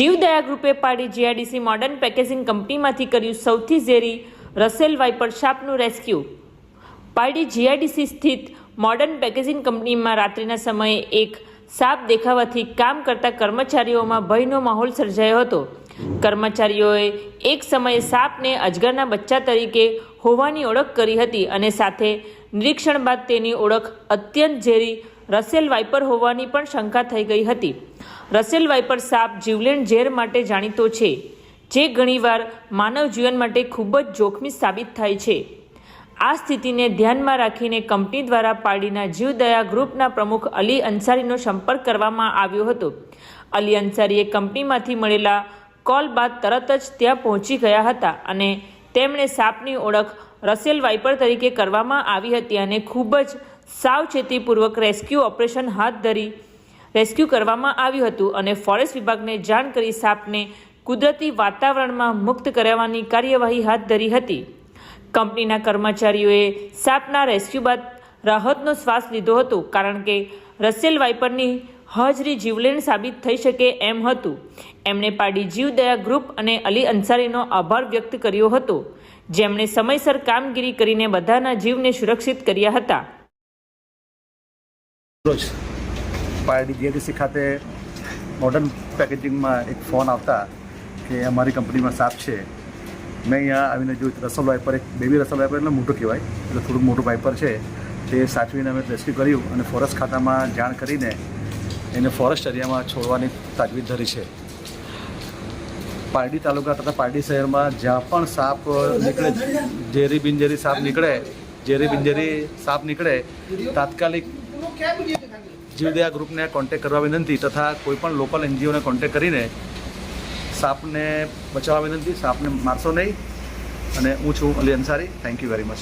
જીવદયા ગ્રુપે પાડી GIDC modern packaging કંપનીમાંથી કર્યું સૌથી ઝેરી રસેલ વાઇપર સાપનું રેસ્ક્યુ પારડી જીઆઈડીસી સ્થિત મોડર્ન પેકેજિંગ કંપનીમાં રાત્રિના સમયે એક સાપ દેખાવાથી કામ કરતા કર્મચારીઓમાં ભયનો માહોલ સર્જાયો હતો. કર્મચારીઓએ એક સમયે સાપને અજગરના બચ્ચા તરીકે હોવાની ઓળખ કરી હતી અને સાથે નિરીક્ષણ બાદ તેની ઓળખ અત્યંત ઝેરી રસેલ વાઇપર હોવાની પણ શંકા થઈ ગઈ હતી. રસેલ વાઇપર સાપ જીવલેણ ઝેર માટે જાણીતો છે, જે ઘણીવાર માનવ જીવન માટે ખૂબ જ જોખમી સાબિત થાય છે. આ સ્થિતિને ધ્યાનમાં રાખીને કંપની દ્વારા પારડીના જીવદયા ગ્રુપના પ્રમુખ અલી અંસારીનો સંપર્ક કરવામાં આવ્યો હતો. અલી અંસારીએ કંપનીમાંથી મળેલા કોલ બાદ તરત જ ત્યાં પહોંચી ગયા હતા અને તેમણે સાપની ઓળખ રસેલ વાઇપર તરીકે કરવામાં આવી હતી અને ખૂબ જ સાવચેતીપૂર્વક રેસ્ક્યુ ઓપરેશન હાથ ધરી રેસ્ક્યુ કરવામાં આવ્યું હતું અને ફોરેસ્ટ વિભાગને જાણ કરી સાપને કુદરતી વાતાવરણમાં મુક્ત કરાવવાની કાર્યવાહી હાથ ધરી હતી. કંપનીના કર્મચારીઓએ સાપના રેસ્ક્યુ બાદ રાહતનો શ્વાસ લીધો હતો, કારણ કે રસેલ વાઇપરની હાજરી જીવલેણ સાબિત થઈ શકે એમ હતું. એમણે પાડી જીવદયા ગ્રુપ અને અલી અંસારીનો આભાર વ્યક્ત કર્યો હતો. જેમણે સમયસર કામગીરી કરીને બધાના જીવને સુરક્ષિત કર્યા હતા. પારડી જીએડીસી ખાતે મોડર્ન પેકેજિંગમાં એક ફોન આવતા કે અમારી કંપનીમાં સાપ છે. મેં અહીંયા આવીને જોયું રસલ વાઇપર એક બેબી રસલ વાઇપર એટલે મોટું કહેવાય. એટલે થોડુંક મોટું વાઇપર છે. તે સાચવીને અમે રેસ્ક્યુ કર્યું અને ફોરેસ્ટ ખાતામાં જાણ કરીને એને ફોરેસ્ટ એરિયામાં છોડવાની તાજવીજ ધરી છે. પારડી તાલુકા તથા પારડી શહેરમાં જ્યાં પણ સાપ નીકળે, ઝેરી બિનઝેરી સાપ નીકળે, ઝેરી બિનઝેરી સાપ નીકળે, તાત્કાલિક જીવદયા ગ્રુપને કોન્ટેક્ટ કરવા વિનંતી તથા કોઈપણ લોકલ એનજીઓને કોન્ટેક્ટ કરીને સાપને બચાવવા વિનંતી, સાપને મારશો નહીં. અને હું છું Ali Ansari. Thank you very much